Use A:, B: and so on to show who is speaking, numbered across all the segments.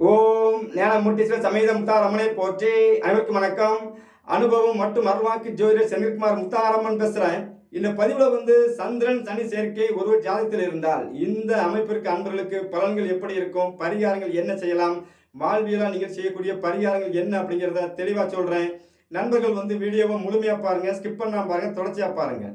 A: ஓம் ஞான முட்டீஸ்வர சமேத முத்தாரம்மனை போற்றி. அனைவருக்கும் வணக்கம். அனுபவம் மற்றும் அருள்வாக்கு ஜோதிடர் செந்தில்குமார் முத்தாரம்மன் பேசுகிறேன் இந்த பதிவில் வந்து சந்திரன் சனி சேர்க்கை ஒருவர் ஜாதகத்தில் இருந்தால் இந்த அமைப்பிற்கு அன்பர்களுக்கு பலன்கள் எப்படி இருக்கும்? பரிகாரங்கள் என்ன செய்யலாம்? வாழ்வியலாக நீங்கள் செய்யக்கூடிய பரிகாரங்கள் என்ன அப்படிங்கிறத தெளிவாக சொல்கிறேன் நண்பர்கள் வந்து வீடியோவை முழுமையாக பாருங்கள் ஸ்கிப் பண்ணாமல் பாருங்கள் தொடர்ச்சியாக பாருங்கள்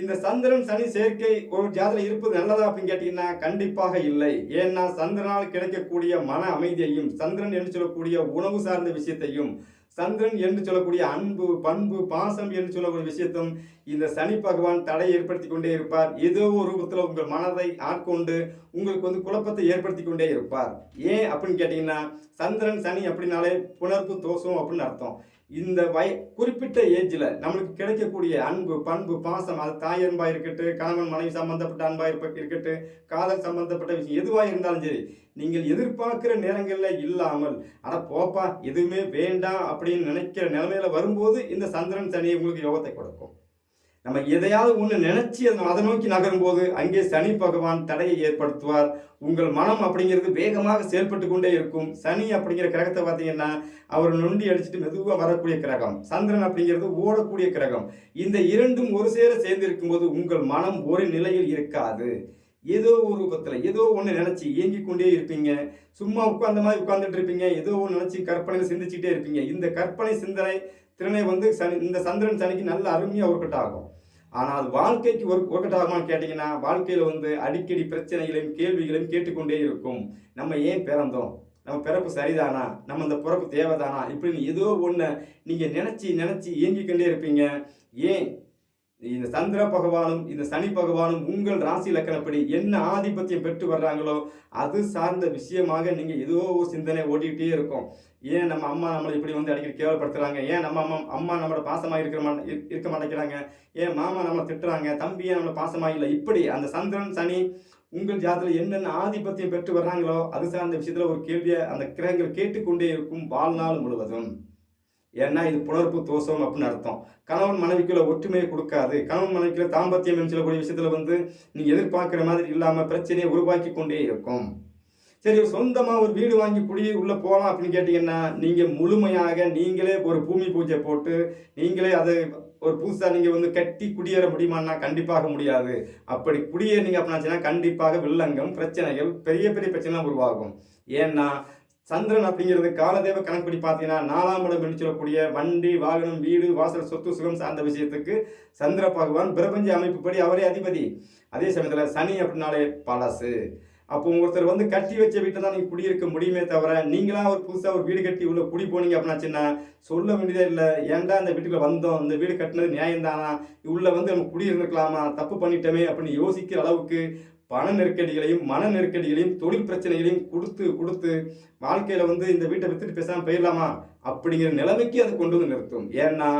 A: இந்த சந்திரன் சனி சேர்க்கை ஒரு ஜாதகம் இருப்பது நல்லதா அப்படின்னு கேட்டீங்கன்னா கண்டிப்பாக இல்லை. ஏன்னா சந்திரனால் கிடைக்கக்கூடிய மன அமைதியையும் சந்திரன் என்று சொல்லக்கூடிய உணவு சார்ந்த விஷயத்தையும் சந்திரன் என்று சொல்லக்கூடிய அன்பு பண்பு பாசம் என்று சொல்லக்கூடிய விஷயத்தும் இந்த சனி பகவான் தடை ஏற்படுத்தி கொண்டே இருப்பார். ஏதோ ஒரு ரூபத்தில் உங்கள் மனதை ஆட்கொண்டு உங்களுக்கு வந்து குழப்பத்தை ஏற்படுத்தி கொண்டே இருப்பார். ஏன் அப்படின்னு கேட்டிங்கன்னா சந்திரன் சனி அப்படின்னாலே புணர்ப்பு தோஷம் அப்படின்னு அர்த்தம். இந்த வய குறிப்பிட்ட ஏஜில் நம்மளுக்கு கிடைக்கக்கூடிய அன்பு பண்பு பாசம் அது தாய் அன்பாக இருக்கட்டும் கணவன் மனைவி சம்பந்தப்பட்ட அன்பா இருப்ப இருக்கட்டும் காதல் சம்பந்தப்பட்ட விஷயம் எதுவாக இருந்தாலும் சரி நீங்கள் எதிர்பார்க்குற நேரங்களில் இல்லாமல் அட போப்பா எதுவுமே வேண்டாம் அப்படின்னு நினைக்கிற நிலைமையில வரும்போது இந்த சந்திரன் சனி உங்களுக்கு யோகத்தை கொடுக்கும். நம்ம எதையாவது ஒன்று நினச்சி அதை அதை நோக்கி நகரும்போது அங்கே சனி பகவான் தடையை ஏற்படுத்துவார். உங்கள் மனம் அப்படிங்கிறது வேகமாக செயல்பட்டு கொண்டே இருக்கும். சனி அப்படிங்கிற கிரகத்தை பார்த்தீங்கன்னா அவர் நொண்டி அடிச்சுட்டு மெதுவாக வரக்கூடிய கிரகம். சந்திரன் அப்படிங்கிறது ஓடக்கூடிய கிரகம். இந்த இரண்டும் ஒரு சேர சேர்ந்து இருக்கும்போது உங்கள் மனம் ஒரு நிலையில் இருக்காது. ஏதோ ஒரு ரூபத்தில் ஏதோ ஒன்று நினச்சி இயங்கி கொண்டே இருப்பீங்க. சும்மா உட்கார்ந்த மாதிரி உட்காந்துட்டு இருப்பீங்க. ஏதோ ஒன்று நினச்சி கற்பனையில் சிந்திச்சுட்டே இருப்பீங்க. இந்த கற்பனை சிந்தனை திறனை வந்து சனி இந்த சந்திரன் சனிக்கு நல்ல அருமையாக ஒர்க்கட் ஆகும். ஆனால் அது வாழ்க்கைக்கு ஒர்க் ஒர்க்கட் ஆகுமான்னு கேட்டிங்கன்னா வாழ்க்கையில் வந்து அடிக்கடி பிரச்சனைகளையும் கேள்விகளையும் கேட்டுக்கொண்டே இருக்கும். நம்ம ஏன் பிறந்தோம்? நம்ம பிறப்பு சரிதானா? நம்ம இந்த பிறப்பு தேவைதானா? இப்படின்னு ஏதோ ஒன்று நீங்கள் நினச்சி நினச்சி இயங்கிக்கொண்டே இருப்பீங்க. ஏன் இந்த சந்திர பகவானும் இந்த சனி பகவானும் உங்கள் ராசி லக்கணப்படி என்ன ஆதிபத்தியம் பெற்று வர்றாங்களோ அது சார்ந்த விஷயமாக நீங்கள் ஏதோ ஒரு சிந்தனை ஓடிக்கிட்டே இருக்கும். ஏன் நம்ம அம்மா நம்மளை இப்படி வந்து அடிக்கடி கேவலப்படுத்துறாங்க? ஏன் நம்ம அம்மா அம்மா நம்மளோட பாசமாக இருக்கிற மா இருக்க மாட்டேங்கிறாங்க? ஏன் மாமா நம்மளை திட்டுறாங்க? தம்பி ஏன் நம்மளை பாசமாக இல்லை? இப்படி அந்த சந்திரன் சனி உங்கள் ஜாதத்தில் என்னென்ன ஆதிபத்தியம் பெற்று வர்றாங்களோ அது சார்ந்த விஷயத்தில் ஒரு கேள்வியை அந்த கிரகங்கள் கேட்டுக்கொண்டே இருக்கும் வாழ்நாள் முழுவதும். ஏன்னா இது புணர்ப்பு தோஷம் அப்படின்னு அர்த்தம். கணவன் மனைவிக்குள்ள ஒற்றுமையை கொடுக்காது. கணவன் மனைவிக்குள்ள தாம்பத்தியம் என்று சொல்லக்கூடிய விஷயத்துல வந்து நீ எதிர்பார்க்குற மாதிரி இல்லாம பிரச்சனையை உருவாக்கி கொண்டே இருக்கும். சரி சொந்தமா ஒரு வீடு வாங்கி குடி உள்ள போகலாம் அப்படின்னு கேட்டீங்கன்னா நீங்க முழுமையாக நீங்களே ஒரு பூமி பூஜை போட்டு நீங்களே அதை ஒரு புதுசாக நீங்கள் வந்து கட்டி குடியேற முடியுமான்னா கண்டிப்பாக முடியாது. அப்படி குடியேறினீங்க அப்படின்னாச்சுன்னா கண்டிப்பாக வில்லங்கம் பிரச்சனைகள் பெரிய பெரிய பிரச்சனை உருவாகும். ஏன்னா சந்திரன் அப்படிங்கிறது காலதேவ கணக்குப்படி பார்த்தீங்கன்னா நாலாம் இடம் என்று சொல்லக்கூடிய வண்டி வாகனம் வீடு வாசல் சொத்து சுகம் சார்ந்த விஷயத்துக்கு சந்திர பகவான் பிரபஞ்ச அமைப்புப்படி அவரே அதிபதி. அதே சமயத்தில் சனி அப்படின்னாலே பழசு. அப்போ ஒருத்தர் வந்து கட்டி வச்ச வீட்டை தான் நீங்கள் குடியிருக்க முடியுமே தவிர நீங்களாம் ஒரு புதுசாக ஒரு வீடு கட்டி உள்ள குடி போனீங்க அப்படின்னாச்சுன்னா சொல்ல வேண்டியதே இல்லை. ஏன்டா இந்த வீட்டுக்குள்ள வந்தோம்? இந்த வீடு கட்டினது நியாயம்தானா? உள்ளே வந்து நம்ம குடியிருந்துக்கலாமா தப்பு பண்ணிட்டோமே அப்படின்னு யோசிக்கிற அளவுக்கு பண நெருக்கடிகளையும் மன நெருக்கடிகளையும் தொழில் பிரச்சனைகளையும் கொடுத்து கொடுத்து வாழ்க்கையில வந்து இந்த வீட்டை வித்துட்டு பேசாமல் போயிடலாமா? அப்படிங்கிற நிலைமைக்கு அது கொண்டு வந்து நிறுத்தும். ஏன்னா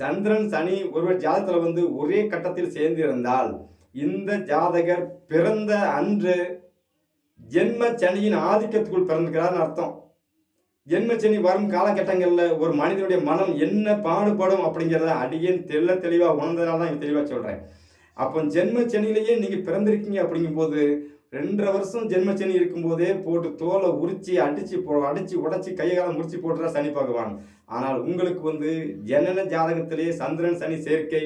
A: சந்திரன் சனி ஒருவர் ஜாதத்தில் வந்து ஒரே கட்டத்தில் சேர்ந்து இருந்தால் இந்த ஜாதகர் பிறந்த அன்று ஜென்ம சனியின் ஆதிக்கத்துக்குள் பிறந்திருக்கிறார்னு அர்த்தம். ஜென்ம சனி வரும் காலகட்டங்களில் ஒரு மனிதனுடைய மனம் என்ன பாடுபடும் அப்படிங்கிறத அடியேன் தெள்ள தெளிவாக உணர்ந்ததுனால தான் தெளிவாக சொல்கிறேன் அப்போ ஜென்ம சென்னையிலேயே நீங்கள் பிறந்திருக்கீங்க அப்படிங்கும்போது ரெண்டரை வருஷம் ஜென்ம ஜென்மச்சனி இருக்கும்போதே போட்டு தோலை உரிச்சு அடிச்சு போ அடிச்சு உடச்சி கையை முடிச்சு போட்டுறா சனி பகவான். ஆனால் உங்களுக்கு வந்து ஜனன ஜாதகத்திலே சந்திரன் சனி சேர்க்கை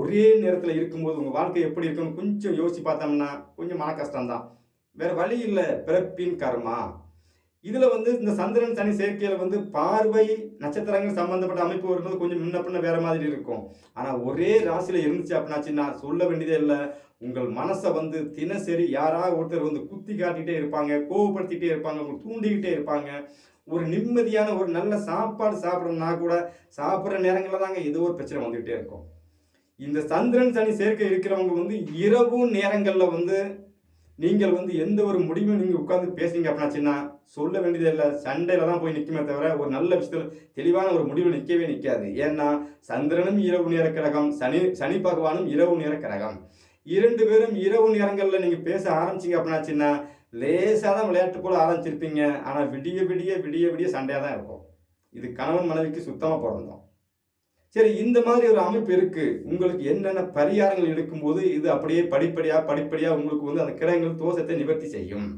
A: ஒரே நேரத்தில் இருக்கும்போது உங்கள் வாழ்க்கை எப்படி இருக்குன்னு கொஞ்சம் யோசிச்சு பார்த்தோம்னா கொஞ்சம் மன கஷ்டம்தான். வேற வழி இல்லை பிறப்பின் கர்மா. இதில் வந்து இந்த சந்திரன் சனி சேர்க்கையில் வந்து பார்வை நட்சத்திரங்கள் சம்மந்தப்பட்ட அமைப்பு வரும்போது கொஞ்சம் முன்ன பின்ன வேறு மாதிரி இருக்கும். ஆனால் ஒரே ராசியில் இருந்துச்சு அப்படின்னாச்சுன்னா சொல்ல வேண்டியதே இல்லை. உங்கள் மனசை வந்து தினசரி யாராவது ஒருத்தர் வந்து குத்தி காட்டிகிட்டே இருப்பாங்க கோவப்படுத்திட்டே இருப்பாங்க உங்களுக்கு தூண்டிக்கிட்டே இருப்பாங்க. ஒரு நிம்மதியான ஒரு நல்ல சாப்பாடு சாப்பிடணும்னா கூட சாப்பிட்ற நேரங்களில் தாங்க ஏதோ ஒரு பிரச்சனை வந்துக்கிட்டே இருக்கும். இந்த சந்திரன் சனி சேர்க்கை இருக்கிறவங்க வந்து இரவு நேரங்களில் வந்து நீங்கள் வந்து எந்த ஒரு முடிவும் நீங்கள் உட்காந்து பேசுறீங்க அப்படின்னாச்சுன்னா சொல்ல வேண்டியது இல்லை சண்டையில தான் போய் நிற்குமே தவிர ஒரு நல்ல விஷயத்தில் தெளிவான ஒரு முடிவில் நிற்கவே நிற்காது ஏன்னா சந்திரனும் இரவு நேர கிரகம் சனி சனி பகவானும் இரவு நேர கிரகம். இரண்டு பேரும் இரவு நேரங்களில் நீங்கள் பேச ஆரம்பிச்சீங்க அப்படின்னாச்சுன்னா லேசாக தான் விளையாட்டு போல ஆரம்பிச்சிருப்பீங்க. ஆனால் விடிய விடிய விடிய விடிய சண்டையாக தான் இருக்கும். இது கணவன் மனைவிக்கு சுத்தமாக பிறந்தோம் சரி இந்த மாதிரி ஒரு அமைப்பு இருக்குது உங்களுக்கு என்னென்ன பரிகாரங்கள் எடுக்கும்போது இது அப்படியே படிப்படியாக படிப்படியாக உங்களுக்கு வந்து அந்த கிரகங்கள் தோஷத்தை நிவர்த்தி செய்யும்.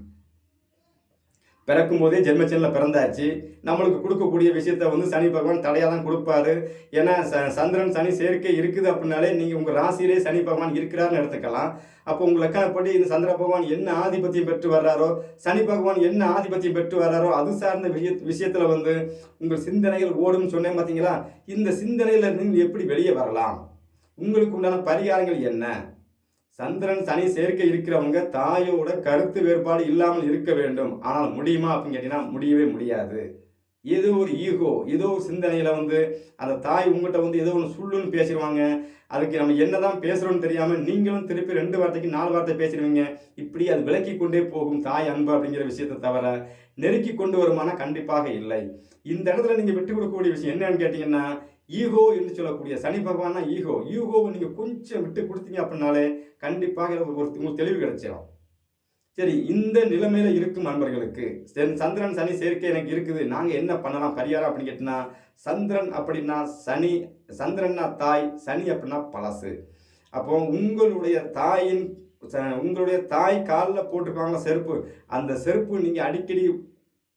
A: பிறக்கும் போதே ஜென்மச்சனில் பிறந்தாச்சு. நம்மளுக்கு கொடுக்கக்கூடிய விஷயத்த வந்து சனி பகவான் தடையாக தான் கொடுப்பாரு. ஏன்னா ச சந்திரன் சனி சேர்க்கை இருக்குது அப்படின்னாலே நீங்கள் உங்கள் ராசியிலே சனி பகவான் இருக்கிறாருன்னு எடுத்துக்கலாம். அப்போ உங்கள் லக்கணப்படி இந்த சந்திர பகவான் என்ன ஆதிபத்தியம் பெற்று வர்றாரோ சனி பகவான் என்ன ஆதிபத்தியம் பெற்று வர்றாரோ அது சார்ந்த விஷய விஷயத்தில் வந்து உங்கள் சிந்தனைகள் ஓடும்னு சொன்னேன் பார்த்தீங்களா இந்த சிந்தனையில் நீங்கள் எப்படி வெளியே வரலாம்? உங்களுக்கு உண்டான பரிகாரங்கள் என்ன? சந்திரன் சனி சேர்க்கை இருக்கிறவங்க தாயோட கருத்து வேறுபாடு இல்லாமல் இருக்க வேண்டும். ஆனால் முடியுமா அப்படின்னு கேட்டீங்கன்னா முடியவே முடியாது. ஏதோ ஒரு ஈகோ ஏதோ ஒரு சிந்தனையில் வந்து அந்த தாய் உங்கள்கிட்ட வந்து ஏதோ ஒன்று சுள்ளுன்னு பேசிடுவாங்க. அதுக்கு நம்ம என்ன தான் பேசுகிறோம்னு தெரியாமல் நீங்களும் திருப்பி ரெண்டு வார்த்தைக்கு நாலு வார்த்தை பேசிடுவீங்க. இப்படி அது விலக்கி கொண்டே போகும் தாய் அன்பு அப்படிங்கிற விஷயத்தை தவிர நெருக்கி கொண்டு வருமானா கண்டிப்பாக இல்லை. இந்த இடத்துல நீங்கள் விட்டு கொடுக்கக்கூடிய விஷயம் என்னன்னு கேட்டிங்கன்னா ஈகோ என்று சொல்லக்கூடிய சனி பகவான்னா ஈகோ. ஈகோவை நீங்கள் கொஞ்சம் விட்டு கொடுத்தீங்க அப்படின்னாலே கண்டிப்பாக ஒரு உங்களுக்கு தெளிவு கிடைச்சிடும் சரி இந்த நிலைமையில இருக்கும் நண்பர்களுக்கு சரி, சந்திரன் சனி சேர்க்கை எனக்கு இருக்குது. நாங்கள் என்ன பண்ணலாம்? பரிகாரம் அப்படின்னு கேட்டினா சந்திரன் அப்படின்னா சனி சந்திரன்னா தாய் சனி அப்படின்னா பழசு. அப்போ உங்களுடைய தாயின் உங்களுடைய தாய் காலில் போட்டிருப்பாங்களா செருப்பு. அந்த செருப்பு நீங்கள் அடிக்கடி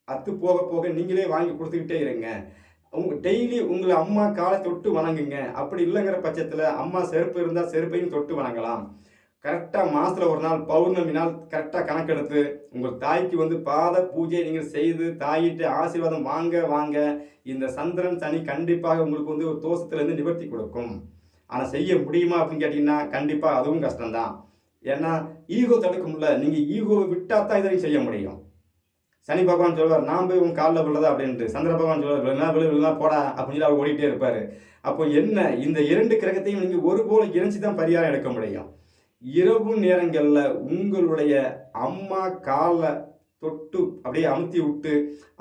A: அத்து போக போக நீங்களே வாங்கி கொடுத்துக்கிட்டே இருங்க. உங்க டெய்லி உங்களை அம்மா காலை தொட்டு வணங்குங்க. அப்படி இல்லைங்கிற பட்சத்தில் அம்மா செருப்பு இருந்தால் செருப்பையும் தொட்டு வணங்கலாம். கரெக்டாக மாதத்தில் ஒரு நாள் பௌர்ணமி நாள் கரெக்டாக கணக்கெடுத்து உங்கள் தாய்க்கு வந்து பாத பூஜை நீங்கள் செய்து தாயிட்டு ஆசீர்வாதம் வாங்க வாங்க. இந்த சந்திரன் சனி கண்டிப்பாக உங்களுக்கு வந்து ஒரு தோஷத்துலேருந்து நிவர்த்தி கொடுக்கும். ஆனால் செய்ய முடியுமா அப்படின்னு கேட்டிங்கன்னா கண்டிப்பாக அதுவும் கஷ்டம்தான். ஏன்னா ஈகோ தடுக்கும்ல. நீங்கள் ஈகோவை விட்டால் தான் இதை செய்ய முடியும். சனி பகவான் சொல்வார் நான் போய் உன் காலில் விழுதா அப்படின்ட்டு. சந்திர பகவான் சொல்வார் விழுனா விழு விழுனா போடா அப்படின்னு சொல்லி அவர் ஓடிட்டே இருப்பார். அப்போ என்ன இந்த இரண்டு கிரகத்தையும் நீங்கள் ஒரு போல இணைச்சி தான் பரிகாரம் எடுக்க முடியும். இரவு நேரங்களில் உங்களுடைய அம்மா காலை தொட்டு அப்படியே அமுத்தி விட்டு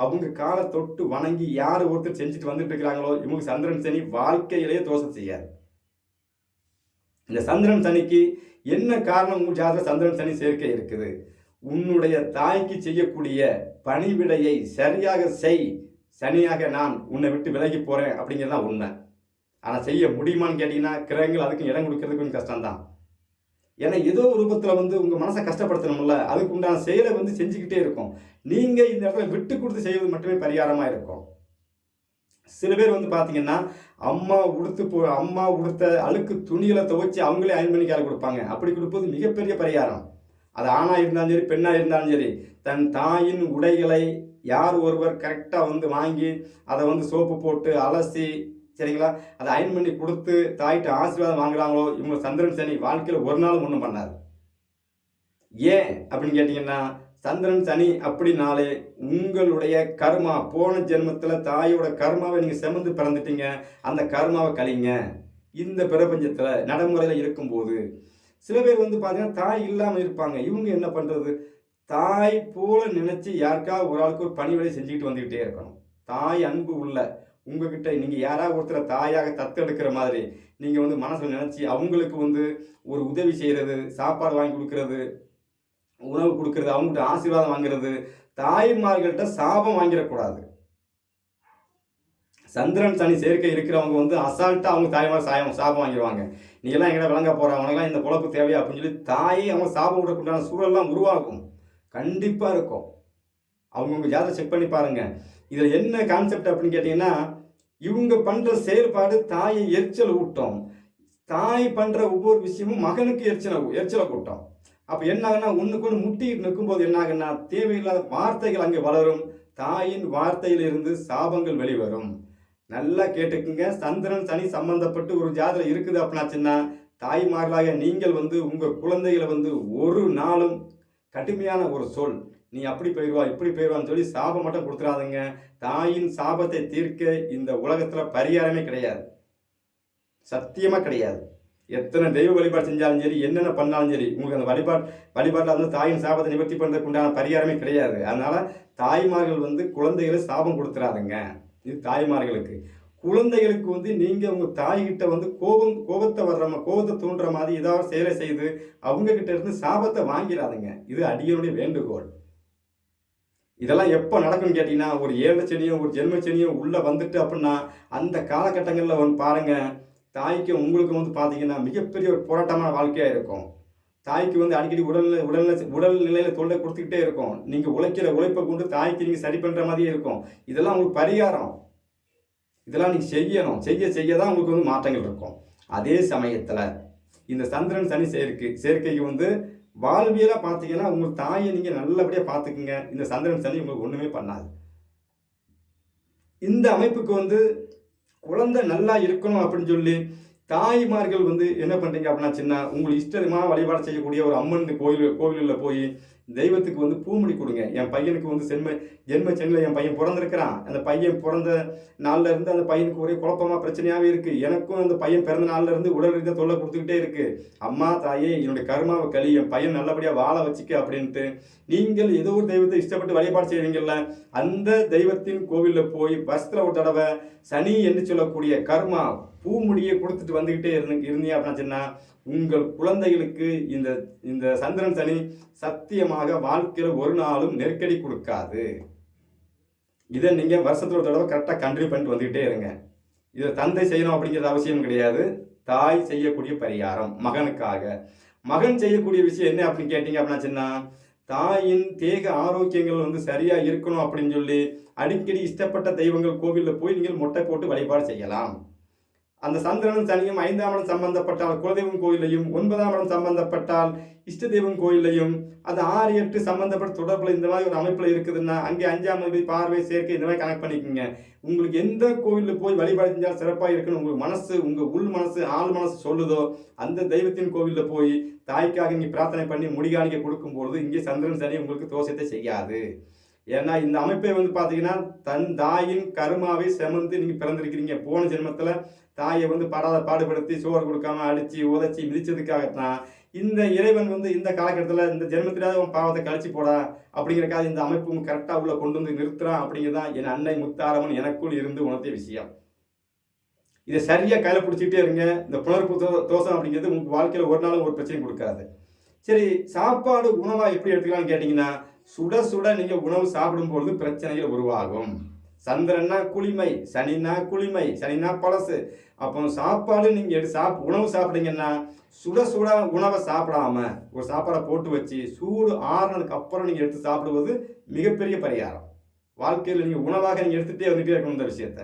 A: அவங்க காலை தொட்டு வணங்கி யார் ஒருத்தர் செஞ்சுட்டு வந்துட்டு இருக்கிறாங்களோ இவங்க சந்திரன் சனி வாழ்க்கையிலேயே தோசை செய்யாது. இந்த சந்திரன் சனிக்கு என்ன காரணம்? உங்கள் ஜாதக சந்திரன் சனி சேர்க்கை இருக்குது. உன்னுடைய தாய்க்கு செய்யக்கூடிய பணிவிடையை சரியாக செய். சனியாக நான் உன்னை விட்டு விலகி போகிறேன் அப்படிங்கிறது தான் உண்மை. ஆனால் செய்ய முடியுமான்னு கேட்டிங்கன்னா கிரகங்கள் அதுக்கும் இடம் கொடுக்கறது கொஞ்சம் கஷ்டம்தான். ஏன்னா ஏதோ ஒரு ரூபத்தில் வந்து உங்கள் மனசை கஷ்டப்படுத்தணும்ல அதுக்கு உண்டான செயலை வந்து செஞ்சுக்கிட்டே இருக்கும். நீங்கள் இந்த இடத்துல விட்டு கொடுத்து செய்வது மட்டுமே பரிகாரமாக இருக்கும். சில பேர் வந்து பார்த்தீங்கன்னா அம்மா உடுத்து போ அம்மா உடுத்த அழுக்கு துணிகளை துவைச்சி அவங்களே அயன் பண்ணி கால கொடுப்பாங்க. அப்படி கொடுப்பது மிகப்பெரிய பரிகாரம். அது ஆணாக இருந்தாலும் சரி பெண்ணாக இருந்தாலும் சரி தன் தாயின் உடைகளை யார் ஒருவர் கரெக்டாக வந்து வாங்கி அதை வந்து சோப்பு போட்டு அலசி சரிங்களா? அதை அயன் பண்ணி கொடுத்து தாய்கிட்ட ஆசீர்வாதம் வாங்குறாங்களோ இவங்க சந்திரன் சனி வாழ்க்கையில் ஒரு நாள் ஒன்றும் பண்ணாது. ஏன் அப்படின்னு கேட்டிங்கன்னா சந்திரன் சனி அப்படின்னாலே உங்களுடைய கர்மா போன ஜென்மத்தில் தாயோட கர்மாவை நீங்கள் செமந்து பிறந்துட்டீங்க. அந்த கர்மாவை கழிங்க. இந்த பிரபஞ்சத்தில் நடைமுறையில் இருக்கும்போது சில பேர் வந்து பார்த்தீங்கன்னா தாய் இல்லாமல் இருப்பாங்க. இவங்க என்ன பண்ணுறது தாய் போல நினச்சி யாருக்கா ஒரு ஆளுக்கு ஒரு பணி வேலை செஞ்சுக்கிட்டு வந்துக்கிட்டே இருக்கணும். தாய் அன்பு உள்ள உங்ககிட்ட நீங்கள் யாராவது ஒருத்தரை தாயாக தத்தெடுக்கிற மாதிரி நீங்கள் வந்து மனசில் நினச்சி அவங்களுக்கு வந்து ஒரு உதவி செய்கிறது சாப்பாடு வாங்கி கொடுக்கறது உணவு கொடுக்கறது அவங்ககிட்ட ஆசீர்வாதம் வாங்குறது தாய்மார்கள்ட்ட சாபம் வாங்கிடக்கூடாது. சந்திரன் சனி சேர்க்கை இருக்கிறவங்க வந்து அசால்ட்டாக அவங்க தாய்மார் சாயம் சாபம் வாங்கிடுவாங்க. நீ எல்லாம் எங்கடா விளங்க போகிற அவனுக்குலாம் இந்த குழப்பு தேவையா? அப்படின்னு சொல்லி தாயை அவங்க சாபம் விடக்கூடாத சூழல்லாம் உருவாகும். கண்டிப்பாக இருக்கும். அவங்கவுங்க ஜாதகம் செக் பண்ணி பாருங்கள் இதில் என்ன கான்செப்ட் அப்படின்னு கேட்டிங்கன்னா இவங்க பண்ணுற செயல்பாடு தாயை எரிச்சல் ஊட்டும். தாய் பண்ணுற ஒவ்வொரு விஷயமும் மகனுக்கு எரிச்சலை எரிச்சலை கூட்டம். அப்போ என்ன ஆகுன்னா ஒன்றுக்கு ஒன்று முட்டிக்கிட்டு நிற்கும்போது என்ன ஆகுன்னா தேவையில்லாத வார்த்தைகள் அங்கே வளரும். தாயின் வார்த்தையிலிருந்து சாபங்கள் வெளிவரும். நல்லா கேட்டுக்குங்க. சந்திரன் சனி சம்பந்தப்பட்டு ஒரு ஜாதகம் இருக்குது அப்படின்னாச்சுன்னா தாய்மார்களாக நீங்கள் வந்து உங்கள் குழந்தைகளை வந்து ஒரு நாளும் கடுமையான ஒரு சொல். நீ அப்படி போயிடுவா இப்படி போயிடுவான்னு சொல்லி சாபம் மட்டும் கொடுத்துடாதுங்க தாயின் சாபத்தை தீர்க்க இந்த உலகத்தில் பரிகாரமே கிடையாது. சத்தியமாக கிடையாது. எத்தனை தெய்வ வழிபாடு செஞ்சாலும் சரி என்னென்ன பண்ணாலும் சரி உங்களுக்கு அந்த வழிபாடு வழிபாட்டில் வந்து தாயின் சாபத்தை நிவர்த்தி பண்ணுறதுக்கு உண்டான பரிகாரமே கிடையாது. அதனால் தாய்மார்கள் வந்து குழந்தைகளை சாபம் கொடுத்துறாதுங்க. இது தாய்மார்களுக்கு. குழந்தைகளுக்கு வந்து நீங்கள் உங்கள் தாய்கிட்ட வந்து கோபம் கோபத்தை வர்ற கோபத்தை தூண்டுற மாதிரி ஏதாவது செயலை செய்து அவங்கக்கிட்ட இருந்து சாபத்தை வாங்கிடாதுங்க இது அடியனுடைய வேண்டுகோள். இதெல்லாம் எப்போ நடக்கும்னு கேட்டிங்கன்னா ஒரு ஏழை செடியும் ஒரு ஜென்ம செடியும் உள்ளே வந்துட்டு அப்படின்னா அந்த காலகட்டங்களில் வந்து பாருங்கள் தாய்க்கும் உங்களுக்கும் வந்து பார்த்தீங்கன்னா மிகப்பெரிய ஒரு போராட்டமான வாழ்க்கையாக இருக்கும். தாய்க்கு வந்து அடிக்கடி உடல் உடல்நிலை உடல்நிலையில் தொல்லை கொடுத்துக்கிட்டே இருக்கும். நீங்கள் உழைக்கிற உழைப்பை கொண்டு தாய்க்கு நீங்கள் சரி பண்ணுற மாதிரியே இருக்கும். இதெல்லாம் உங்களுக்கு பரிகாரம். இதெல்லாம் நீங்கள் செய்யணும். செய்ய செய்ய தான் உங்களுக்கு வந்து மாற்றங்கள் இருக்கும். அதே சமயத்தில் இந்த சந்திரன் சனி சேர்க்கை சேர்க்கைக்கு வந்து வாழ்வியலாக பார்த்தீங்கன்னா உங்கள் தாயை நீங்கள் நல்லபடியாக பார்த்துக்குங்க இந்த சந்திரன் சனி உங்களுக்கு ஒன்றுமே பண்ணாது. இந்த அமைப்புக்கு வந்து குழந்தை நல்லா இருக்கணும் அப்படின்னு சொல்லி தாய்மார்கள் வந்து என்ன பண்ணுறீங்க அப்படின்னா சின்ன உங்களுக்கு இஷ்டமாக வழிபாடு செய்யக்கூடிய ஒரு அம்மன் கோயில் கோவிலில் போய் தெய்வத்துக்கு வந்து பூமுடி கொடுங்க. என் பையனுக்கு வந்து சென்ம ஜென்ம சென்னில் என் பையன் பிறந்திருக்கிறான். அந்த பையன் பிறந்த நாள்ல இருந்து அந்த பையனுக்கு ஒரே குழப்பமாக பிரச்சனையாகவே இருக்குது எனக்கும் அந்த பையன் பிறந்த நாள்ல இருந்து உடல் ரீதியாக தொல்லை கொடுத்துக்கிட்டே இருக்குது அம்மா தாயே என்னுடைய கருமாவை களி என் பையன் நல்லபடியாக வாழ வச்சுக்க அப்படின்ட்டு நீங்கள் ஏதோ ஒரு தெய்வத்தை இஷ்டப்பட்டு வழிபாடு செய்வீங்கள்ல அந்த தெய்வத்தின் கோவிலில் போய் வருஷத்துல ஒரு தடவை சனி என்று சொல்லக்கூடிய கர்மா பூமுடியை கொடுத்துட்டு வந்துக்கிட்டே இருந்து இருந்தீங்க அப்படின்னா சொன்னா உங்கள் குழந்தைகளுக்கு இந்த இந்த சந்திரன் சனி சத்தியமாக வாழ்க்கையில் ஒரு நாளும் நெருக்கடி கொடுக்காது. இதை நீங்கள் வருஷத்தில் ஒரு தடவை கரெக்டாக கண்டினியூ பண்ணிட்டு வந்துக்கிட்டே இருங்க. இதை தந்தை செய்யணும் அப்படிங்கிறது அவசியம் கிடையாது. தாய் செய்யக்கூடிய பரிகாரம் மகனுக்காக. மகன் செய்யக்கூடிய விஷயம் என்ன அப்படின்னு கேட்டிங்க அப்படின்னா சொன்னால் தாயின் தேக ஆரோக்கியங்கள் வந்து சரியாக இருக்கணும் அப்படின்னு சொல்லி அடிக்கடி இஷ்டப்பட்ட தெய்வங்கள் கோவிலில் போய் நீங்கள் மொட்டை போட்டு வழிபாடு செய்யலாம். அந்த சந்திரனும் சனியும் ஐந்தாம் இடம் சம்பந்தப்பட்டால் குலதெய்வம் கோயிலையும் ஒன்பதாம் இடம் சம்பந்தப்பட்டால் இஷ்ட தெய்வம் கோயிலையும் அது ஆறு எட்டு சம்பந்தப்பட்ட தொடர்பில் இந்த மாதிரி ஒரு அமைப்பில் இருக்குதுன்னா அங்கே அஞ்சாம் அதிபதி பார்வை சேர்க்கை இந்த மாதிரி கனெக்ட் பண்ணிக்கோங்க. உங்களுக்கு எந்த கோயிலில் போய் வழிபாடு செஞ்சால் சிறப்பாக இருக்குன்னு உங்களுக்கு மனசு உங்கள் உள் மனசு ஆள் மனசு சொல்லுதோ அந்த தெய்வத்தின் கோவிலில் போய் தாய்க்காக இங்கே பிரார்த்தனை பண்ணி முடிகாணிக்க கொடுக்கும்பொழுது இங்கே சந்திரன் சனி உங்களுக்கு தோஷத்தை செய்யாது. ஏன்னா இந்த அமைப்பை வந்து பார்த்தீங்கன்னா தன் தாயின் கருமாவை செமந்து நீங்கள் பிறந்திருக்கிறீங்க. போன ஜென்மத்தில் தாயை வந்து படாத பாடுபடுத்தி சோறு கொடுக்காம அடித்து உதச்சி மிதிச்சதுக்காகத்தான் இந்த இறைவன் வந்து இந்த காலகட்டத்தில் இந்த ஜென்மத்திலாவது உன் பாவத்தை கழிச்சு போடா அப்படிங்கிறக்காக இந்த அமைப்பும் கரெக்டாக உள்ள கொண்டு வந்து நிறுத்துறான் அப்படிங்கிறதான் என் அன்னை முத்தாரவன் எனக்குள் இருந்து உணர்த்திய விஷயம். இதை சரியாக கையில் பிடிச்சிக்கிட்டே இருங்க. இந்த புணர்ப்பு தோ தோஷம் அப்படிங்கிறது உங்களுக்கு வாழ்க்கையில் ஒரு நாளும் ஒரு பிரச்சனையும் கொடுக்காது. சரி சாப்பாடு உணவாக எப்படி எடுத்துக்கலாம்னு கேட்டிங்கன்னா சுட சுட நீங்கள் உணவு சாப்பிடும்பொழுது பிரச்சனைகள் உருவாகும். சந்திரன்னா குளிமை சனினா குளிமை சனினா பழசு. அப்போ சாப்பாடு நீங்கள் எடு சாப் உணவு சாப்பிட்டீங்கன்னா சுட சுட உணவை சாப்பிடாம ஒரு சாப்பாடை போட்டு வச்சு சூடு ஆறுனதுக்கு அப்புறம் நீங்கள் எடுத்து சாப்பிடுவது மிகப்பெரிய பரிகாரம். வாழ்க்கையில் நீங்கள் உணவாக நீங்கள் எடுத்துகிட்டே வந்துட்டே இருக்கணும் இந்த விஷயத்த.